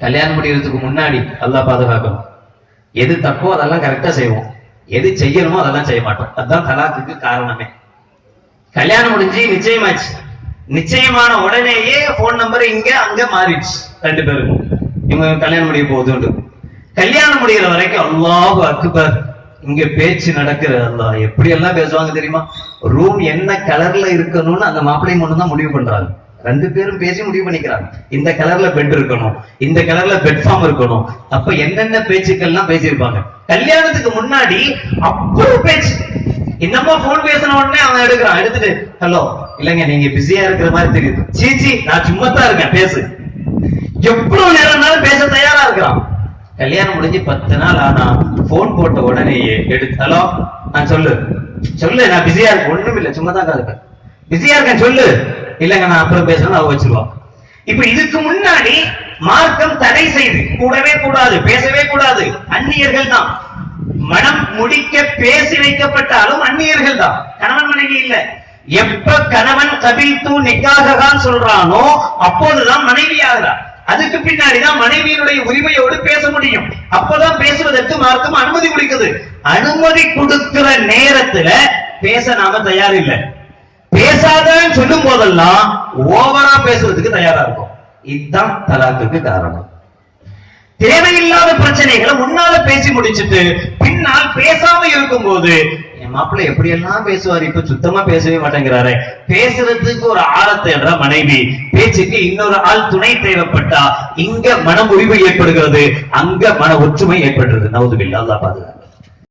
கல்யாணம் முடிகிறதுக்கு முன்னாடி நல்லா பாதுகாக்கணும். எது தப்போ அதெல்லாம் கரெக்டா செய்வோம். எது செய்யணுமோ அதெல்லாம் செய்ய மாட்டோம். அதுதான் தலாக்குக்கு காரணமே. கல்யாணம் முடிஞ்சு நிச்சயமாச்சு. நிச்சயமான உடனேயே போன் நம்பர் இங்க அங்க மாறிடுச்சு. ரெண்டு பேரும். இவங்க கல்யாணம் முடிய போகுதுண்டு. கல்யாணம் முடிகிற வரைக்கும் அல்லாஹ் அக்பர் இங்க பேச்சு நடக்கிறது அல்லாஹ். எப்படி எல்லாம் பேசுவாங்க தெரியுமா? ரூம் என்ன கலர்ல இருக்கணும்னு அந்த மாப்பிள்ளை மட்டும் தான் முடிவு பண்றாங்க ரெண்டு பேரும் பேசி முடிவு பண்ணிக்கிறாங்க. இந்த கலர்ல பெட் இருக்கணும். இந்த கலர்ல பெட் ஃபார்ம் இருக்கணும். அப்ப என்னென்ன பேச்சுக்கள்லாம் பேசியிருப்பாங்க? கல்யாணத்துக்கு முன்னாடி அவ்வளவு பேச்சு. என்னமோ போன் பேசின உடனே அவன் எடுக்கிறான். எடுத்துட்டு ஹலோ இல்லைங்க நீங்க பிஸியா இருக்கிற மாதிரி தெரியுது. சீச்சி நான் சும்மா தான் இருக்கேன். பேசு. எவ்வளவு நேரம்னாலும் பேச தயாரா இருக்கிறான். கல்யாணம் முடிஞ்சு பத்து நாள் ஆனா போன் போட்ட உடனேயே எடுத்து ஹலோ நான் சொல்லு. சொல்லு நான் பிஸியா இருக்கேன். ஒண்ணும் இல்லை சும்மா தான் இருக்கேன் பிஸியா இருக்கேன் சொல்லு. இல்லைங்க நான் அப்புறம் பேசணும் அவ வச்சிருவான் இப்ப இதுக்கு முன்னாடி மார்க்கம் தடை செய்து கூடவே கூடாது பேசவே கூடாது அந்நியர்கள் தான். மனம் முடிக்க பேசி வைக்கப்பட்டாலும் அந்நியர்கள் தான். கணவன் மனைவி இல்ல. எப்ப கணவன் கபில் நிக்காககான் சொல்றானோ அப்போதுதான் மனைவி ஆகிறார். அதுக்கு பின்னாடிதான் மனைவியினுடைய உரிமையோடு பேச முடியும். அப்பதான் பேசுவதற்கு மார்க்கம் அனுமதி கொடுக்குது. அனுமதி கொடுக்கிற நேரத்துல பேச நாம தயார் இல்லை பேசாதன்னு சொல்லும் போதெல்லாம் ஓவரா பேசுறதுக்கு தயாரா இருக்கும். இதுதான் தலாக்குக்கு காரணம். தேவையில்லாத பிரச்சனைகளை முன்னால பேசி முடிச்சுட்டு பின்னால் பேசாம இருக்கும்போது என் மாப்பிள்ளை எப்படி எல்லாம் பேசுவார்? இப்ப சுத்தமா பேசவே மாட்டேங்கிறாரு. பேசுறதுக்கு ஒரு ஆள தேடுற மனைவி பேச்சுக்கு இன்னொரு ஆள் துணை தேவைப்பட்டா இங்க மன முறிவு ஏற்படுகிறது அங்க மன ஒற்றுமை ஏற்படுறது நவுதுபில்லா அல்லா